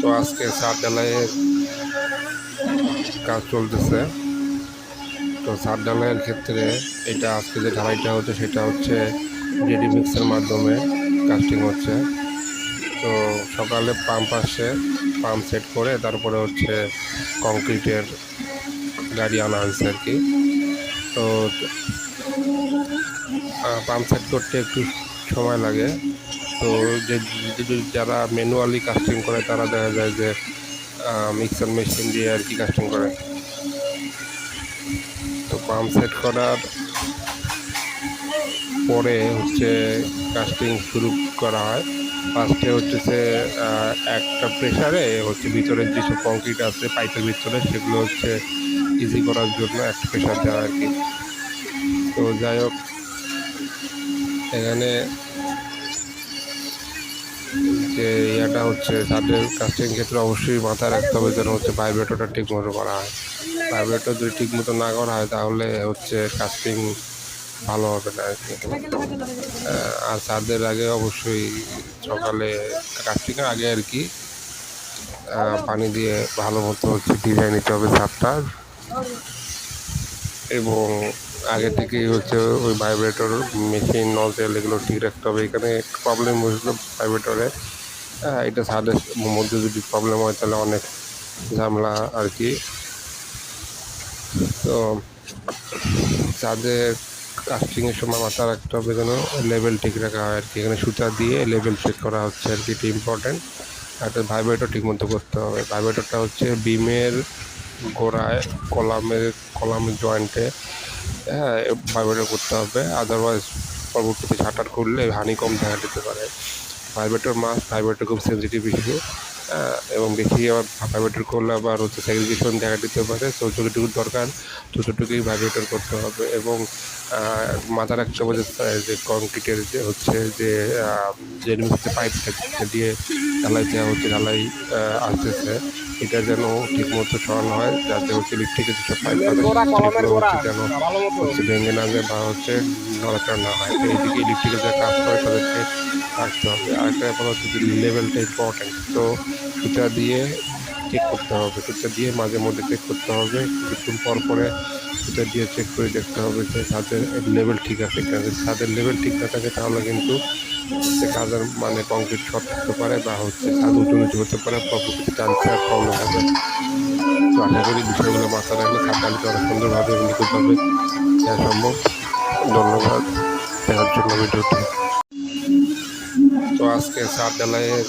তো আজকে সাত ঢালাইয়ের কাজ চলতেছে। তো সাত ঢালাইয়ের ক্ষেত্রে এটা আজকে যে ঢালাইটা হচ্ছে, সেটা হচ্ছে রেডি মিক্সের মাধ্যমে কাস্টিং হচ্ছে। তো সকালে পাম্প আসছে পাম্প সেট করে তারপরে হচ্ছে কংক্রিটের গাড়ি আনা হয়েছে আর কি। তো পাম্প সেট করতে একটু সময় লাগে। তো যে যারা ম্যানুয়ালি কাস্টিং করে, তারা দেখা যায় যে মিক্সার মেশিন দিয়ে আর কি কাস্টিং করে। তো পাম্প সেট করার পরে হচ্ছে কাস্টিং শুরু করা হয়। ফার্স্টে হচ্ছে একটা প্রেশারে হচ্ছে ভিতরের যেসব কংক্রিট আছে পাইপের ভিতরে, সেগুলো হচ্ছে ইজি করার জন্য একটা প্রেশার দেওয়া আর কি। তো যাই হোক, এখানে যে ইয়াটা হচ্ছে, তাদের কাস্টিং ক্ষেত্রে অবশ্যই মাথায় রাখতে হবে যেন হচ্ছে ভাইব্রেটরটা ঠিক মতো করা হয়। ভাইব্রেটর যদি ঠিক মতো না করা হয়, তাহলে হচ্ছে কাস্টিং ভালো হবে না আর কি আর আগে অবশ্যই সকালে কাস্টিংয়ের আগে আর কি পানি দিয়ে ভালো মতো হচ্ছে ডিজাইন নিতে হবে ছাদটার এবং আগে থেকেই হচ্ছে ওই ভাইব্রেটর মেশিন নজেল এগুলো ঠিক রাখতে হবে। এখানে একটু প্রবলেম হয়েছিল ভাইব্রেটরে এটা ছাদের মধ্যে যদি প্রবলেম হয় তাহলে অনেক ঝামেলা আর কি। তো ছাদের কাস্টিংয়ের সময় মাথা রাখতে হবে যেন লেভেল ঠিক রাখা হয় আর কি। এখানে সুতা দিয়ে লেভেল চেক করা হচ্ছে আর কি, এটা ইম্পর্টেন্ট একটা ভাইব্রেটর ঠিক মতো করতে হবে। ভাইব্রেটরটা হচ্ছে বিমের গোড়ায়, কলামের কলামের জয়েন্টে হ্যাঁ ভাইব্রেটর করতে হবে। আদারওয়াইজ পরবর্তীতে ঝাঁটার করলে হানি কম দেখা দিতে পারে। ভাইব্রেটর মাছ ভাইব্রেটর খুব সেন্সিটিভ ইস্যু এবং বেশি আবার ভাইব্রেটর করলে আবার হচ্ছে সেগ্রিগেশন দেখা দিতে পারে। তো যতটুকু দরকার, ততটুকুই ভাইব্রেটর করতে হবে এবং মাথা রাখতে হবে যে কংক্রিটের যে হচ্ছে যে যে পাইপটা দিয়ে ঢালাই দেওয়া হচ্ছে, ঢালাই আসতেছে। এটা যেন ঠিক মতো সরানো হয় যাতে হচ্ছে ইলেকট্রিকের যেসব পাইপ যেন হচ্ছে ভেঙে না যায় বা হচ্ছে নড়াচড়া না হয়। তো এইদিকে ইলেকট্রিকের যে কাজ করে তাদেরকে রাখতে হবে। আরেকটা ব্যাপার হচ্ছে যে লেভেলটা ইম্পর্টেন্ট তো সুতা দিয়ে চেক করতে হবে। সুতা দিয়ে মাঝে মধ্যে চেক করতে হবে। কিছুক্ষণ পর পরে সুতা দিয়ে চেক করে দেখতে হবে যে ছাদের লেভেল ঠিক আছে কিনা। যদি ছাদের লেভেল ঠিক না থাকে তাহলে কিন্তু সে কাজের মানে কংক্রিট শর্ট থাকতে পারে বা হচ্ছে কাজ উঁচু নিচু হতে পারে প্রকৃতি চান্সে আর প্রবলেম হবে। তো আশা করি বিষয়গুলো মাথায় রাখলে ঢালিতে অনেক সুন্দরভাবে এবং নিখুঁতভাবে দেওয়া সম্ভব। ধন্যবাদ। দেখার জন্য ভিডিওটি তো আজকে সাত ঢালাইয়ের